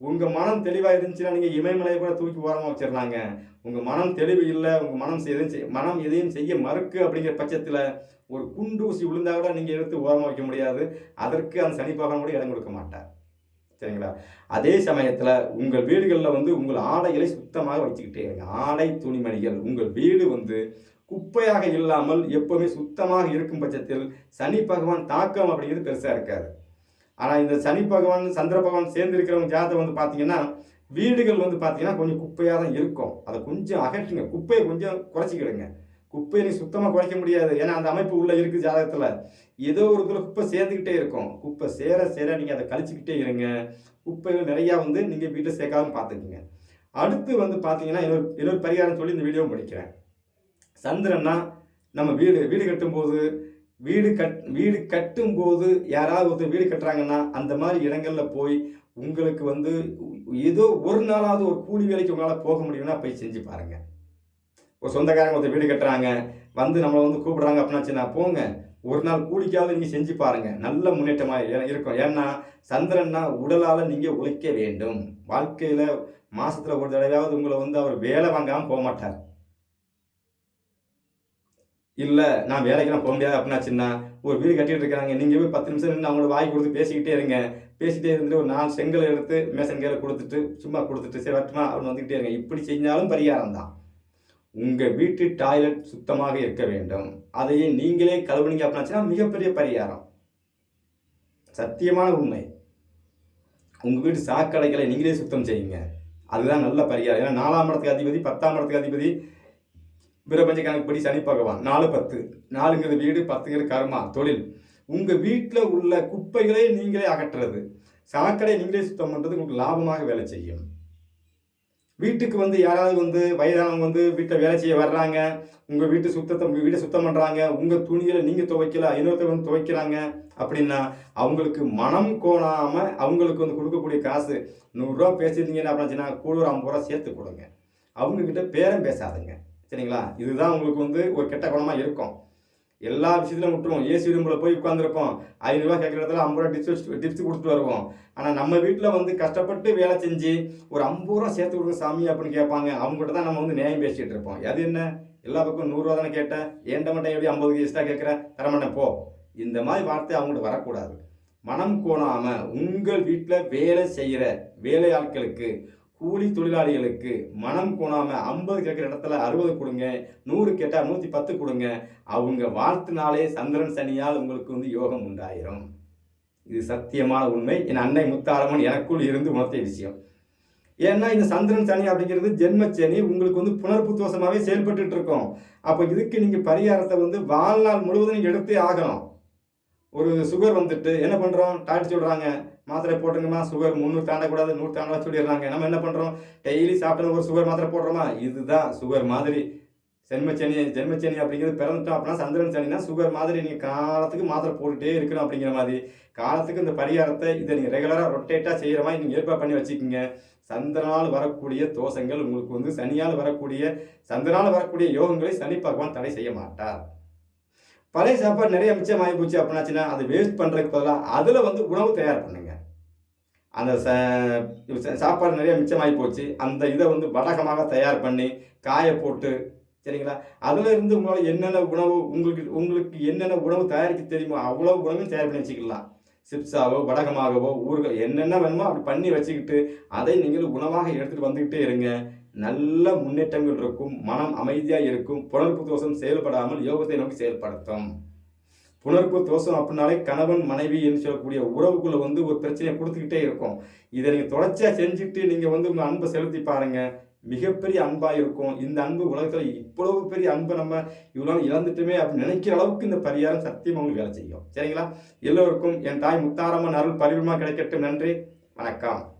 A: உங்கள் மனம் தெளிவாக இருந்துச்சுன்னா நீங்கள் இமயமலையை கூட தூக்கி ஓரமாக வச்சிடலாங்க. உங்கள் மனம் தெளிவு இல்லை உங்கள் மனம் எதையும் செய் மனம் எதையும் செய்ய மறுக்கு அப்படிங்கிற பட்சத்தில் ஒரு குண்டூசி விழுந்தா கூட நீங்கள் எடுத்து ஓரமாக வைக்க முடியாது. அதற்கு அந்த சனி பகவான் கூட இடம் கொடுக்க மாட்டார். சரிங்களா? அதே சமயத்தில் உங்கள் வீடுகளில் வந்து உங்கள் ஆடைகளை சுத்தமாக வச்சுக்கிட்டே இருங்க. ஆடை துணிமணிகள் உங்கள் வீடு வந்து குப்பையாக இல்லாமல் எப்போவுமே சுத்தமாக இருக்கும் பட்சத்தில் சனி பகவான் தாக்கம் அப்படிங்கிறது பெருசாக இருக்காது. ஆனால் இந்த சனி பகவான் சந்திர பகவான் சேர்ந்து இருக்கிறவங்க ஜாதகம் வந்து பார்த்தீங்கன்னா வீடுகள் வந்து பார்த்தீங்கன்னா கொஞ்சம் குப்பையாக தான் இருக்கும். அதை கொஞ்சம் அகற்றுங்க. குப்பையை கொஞ்சம் குறைச்சிக்கிடுங்க. குப்பையை நீ சுத்தமாக குறைக்க முடியாது. ஏன்னா அந்த அமைப்பு உள்ளே இருக்குது ஜாதகத்தில். ஏதோ ஒரு இதில் குப்பை சேர்ந்துக்கிட்டே இருக்கும். குப்பை சேர சேர நீங்கள் அதை கழிச்சிக்கிட்டே இருங்க. குப்பைகள் நிறையா வந்து நீங்கள் வீட்டை சேர்க்காம பார்த்துக்குங்க அடுத்து வந்து பார்த்தீங்கன்னா இன்னொரு இன்னொரு பரிகாரம் சொல்லி இந்த வீடியோ முடிக்கிறேன். சந்திரன்னா நம்ம வீடு வீடு கட்டும்போது வீடு கட் வீடு கட்டும்போது யாராவது ஒருத்தர் வீடு கட்டுறாங்கன்னா அந்த மாதிரி இடங்களில் போய் உங்களுக்கு வந்து ஏதோ ஒரு நாளாவது ஒரு கூலி வேலைக்கு உங்களால் போக முடியும்னா போய் செஞ்சு பாருங்கள் ஒரு சொந்தக்காரங்க ஒருத்தர் வீடு கட்டுறாங்க வந்து நம்மளை வந்து கூப்பிட்றாங்க அப்படின்னா போங்க. ஒரு நாள் கூலிக்காவது நீங்கள் செஞ்சு பாருங்கள் நல்ல முன்னேற்றமாக இருக்கும். ஏன்னா சந்திரன்னா உடலால் நீங்கள் உழைக்க வேண்டும். வாழ்க்கையில் மாதத்தில் ஒரு தடவையாவது உங்களை வந்து அவர் வேலை வாங்காமல் போக மாட்டார். இல்லை நான் வேலைக்கெல்லாம் போக முடியாது அப்படின்னாச்சுன்னா ஒரு வீடு கட்டிகிட்டு இருக்காங்க நீங்கள் போய் பத்து நிமிஷம் நின்று அவங்களோட வாய் கொடுத்து பேசிக்கிட்டே இருங்க. பேசிகிட்டே இருந்துட்டு ஒரு நாலு செங்கலை எடுத்து மேசன் கையில் கொடுத்துட்டு சும்மா கொடுத்துட்டு சரி வரட்டுமா அப்படின்னு வந்துக்கிட்டே இருங்க. இப்படி செஞ்சாலும் பரிகாரம் தான். உங்கள் வீட்டு டாய்லெட் சுத்தமாக இருக்க வேண்டும். அதையே நீங்களே கழுவுனீங்க அப்படின்னாச்சுன்னா மிகப்பெரிய பரிகாரம். சத்தியமான உண்மை. உங்கள் வீட்டு சாக்கடைகளை நீங்களே சுத்தம் செய்யுங்க. அதுதான் நல்ல பரிகாரம். ஏன்னா நாலாம் இடத்துக்கு அதிபதி பத்தாம் இடத்துக்கு அதிபதி பிரபஞ்ச கணக்குப்படி சனி பகவான். நாலு பத்து. நாலுங்கிறது வீடு பத்துங்கிறது கர்மா தொழில். உங்கள் வீட்டில் உள்ள குப்பைகளை நீங்களே அகற்றுறது. சாக்கடை நீங்களே சுத்தம் பண்ணுறது உங்களுக்கு லாபமாக வேலை செய்யும். வீட்டுக்கு வந்து யாராவது வந்து வயதானவங்க வந்து வீட்டில் வேலை செய்ய வர்றாங்க. உங்கள் வீட்டு சுத்தத்தை உங்கள் வீட்டை சுத்தம் பண்ணுறாங்க உங்கள் துணிகளை நீங்கள் துவைக்கல இன்னொருத்தர் வந்து துவைக்கிறாங்க அப்படின்னா அவங்களுக்கு மனம் கோணாமல் அவங்களுக்கு வந்து கொடுக்கக்கூடிய காசு நூறுரூவா பேசியிருந்தீங்கன்னா அப்படின்னா கூட ஒரு ஐம்பது ரூபா சேர்த்து கொடுங்க. அவங்கக்கிட்ட பேரம் பேசாதுங்க. சரிங்களா? இதுதான் உங்களுக்கு வந்து ஒரு கெட்ட குணமாக இருக்கும். எல்லா விஷயத்திலும் விட்டுருவோம். ஏசி ரூமில் போய் உட்காந்துருப்போம் ஐநூறுரூவா கேட்குற இடத்துல ஐம்பது ரூபா டிப்ஸ் டிப்ஸ் கொடுத்துட்டு வருவோம். ஆனால் நம்ம வீட்டில் வந்து கஷ்டப்பட்டு வேலை செஞ்சு ஒரு ஐம்பது ரூபா சேர்த்து கொடுக்க சாமி அப்படின்னு கேட்பாங்க. அவங்ககிட்ட தான் நம்ம வந்து நியாயம் பேசிகிட்டு இருப்போம். அது என்ன? எல்லா பக்கம் நூறுரூவா தானே கேட்டேன். ஏண்ட மாட்டேன் எப்படி ஐம்பது எக்ஸ்ட்ரா கேட்குறேன்? தரமாட்டேன் போ. இந்த மாதிரி வார்த்தை அவங்கள்ட்ட வரக்கூடாது. மனம் கோணாமல் உங்கள் வீட்டில் வேலை செய்கிற வேலை ஆட்களுக்கு கூலி தொழிலாளிகளுக்கு மனம் கோணாமல் ஐம்பது கேட்குற இடத்துல அறுபது கொடுங்க நூறு கேட்டால் நூற்றி பத்து கொடுங்க. அவங்க வாழ்த்துனாலே சந்திரன் சனியால் உங்களுக்கு வந்து யோகம் உண்டாயிரும். இது சத்தியமான உண்மை. என் அன்னை முத்தாரமன் எனக்குள் இருந்து உணர்த்திய விஷயம். ஏன்னா இந்த சந்திரன் சனி அப்படிங்கிறது ஜென்மச்சனி உங்களுக்கு வந்து புனர்ப்பு தோஷமாகவே செயல்பட்டு இருக்கோம். அப்போ இதுக்கு நீங்கள் பரிகாரத்தை வந்து வாழ்நாள் முழுவதும் எடுத்தே ஆகணும். ஒரு சுகர் வந்துட்டு என்ன பண்ணுறோம் டாக்டர் சொல்கிறாங்க மாத்திரை போட்டுங்கம்மா சுகர் முந்நூறு தாண்டக்கூடாது நூறு தாண்டா சொல்லிடுறாங்க. நம்ம என்ன பண்ணுறோம் டெய்லி சாப்பிட்டு ஒரு சுகர் மாத்திரை போடுறோமா? இதுதான் சுகர் மாதிரி. ஜென்மச்சனி ஜென்மச்சனி அப்படிங்கிறது பிறந்துட்டோம் அப்படின்னா சந்திரன் சனினா சுகர் மாதிரி நீங்கள் காலத்துக்கு மாத்திரை போட்டுகிட்டே இருக்கணும் அப்படிங்கிற மாதிரி. காலத்துக்கு இந்த பரிகாரத்தை இதை நீங்கள் ரெகுலராக ரொட்டேட்டாக செய்கிற மாதிரி நீங்கள் ஏற்பாடு பண்ணி வச்சுக்கோங்க. சந்திரனால் வரக்கூடிய தோஷங்கள் உங்களுக்கு வந்து சனியால் வரக்கூடிய சந்திரனால் வரக்கூடிய யோகங்களை சனி பகவான் தடை செய்ய மாட்டார். பழைய சாப்பாடு நிறைய மிச்சம் ஆகி போச்சு அப்படின்னாச்சுன்னா அதை வேஸ்ட் பண்ணுறதுக்கு பதிலாக அதில் வந்து உணவு தயார் பண்ணுங்க. அந்த சாப்பாடு நிறைய மிச்சமாகி போச்சு. அந்த இதை வந்து வடகமாக தயார் பண்ணி காய போட்டு சரிங்களா? அதில் இருந்து உங்களால் என்னென்ன உணவு உங்களுக்கு உங்களுக்கு என்னென்ன உணவு தயாரிக்க தெரியுமோ அவ்வளோ உணவும் தயார் பண்ணி வச்சுக்கலாம். சிப்ஸாவோ வடகமாகவோ ஊர்கள் என்னென்ன வேணுமோ அப்படி பண்ணி வச்சுக்கிட்டு அதை நீங்கள் உணவாக எடுத்துகிட்டு வந்துக்கிட்டே இருங்க. நல்ல முன்னேற்றங்கள் இருக்கும் மனம் அமைதியாக இருக்கும் புணர்ப்பு தோஷம் செயல்படாமல் யோகத்தை நோக்கி செயல்படுத்தும். புணர்ப்பு தோஷம் அப்படின்னாலே கணவன் மனைவி என்று சொல்லக்கூடிய உறவுக்குள்ளே வந்து ஒரு பிரச்சனையை கொடுத்துக்கிட்டே இருக்கும். இதை நீங்கள் தொடர்ச்சியாக செஞ்சுட்டு நீங்கள் வந்து உங்கள் அன்பை செலுத்தி பாருங்கள் மிகப்பெரிய அன்பாக இருக்கும். இந்த அன்பு உலகத்தில் இவ்வளவு பெரிய அன்பை நம்ம இவ்வளோ இழந்துட்டுமே அப்படின்னு நினைக்கிற அளவுக்கு இந்த பரிகாரம் சத்தியம் அவங்களுக்கு வேலை செய்யும். சரிங்களா? எல்லோருக்கும் என் தாய் முத்தாரம்மன் அருள் பரிவமாக கிடைக்கட்டும். நன்றி. வணக்கம்.